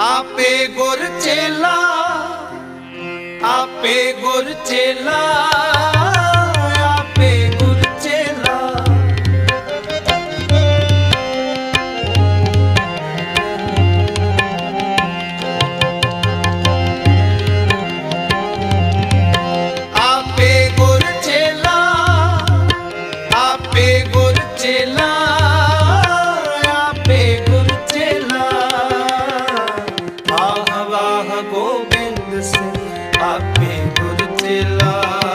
ਆਪੇ ਗੁਰ ਚੇਲਾ ਆਪੇ ਗੁਰ ਚੇਲਾ। मिला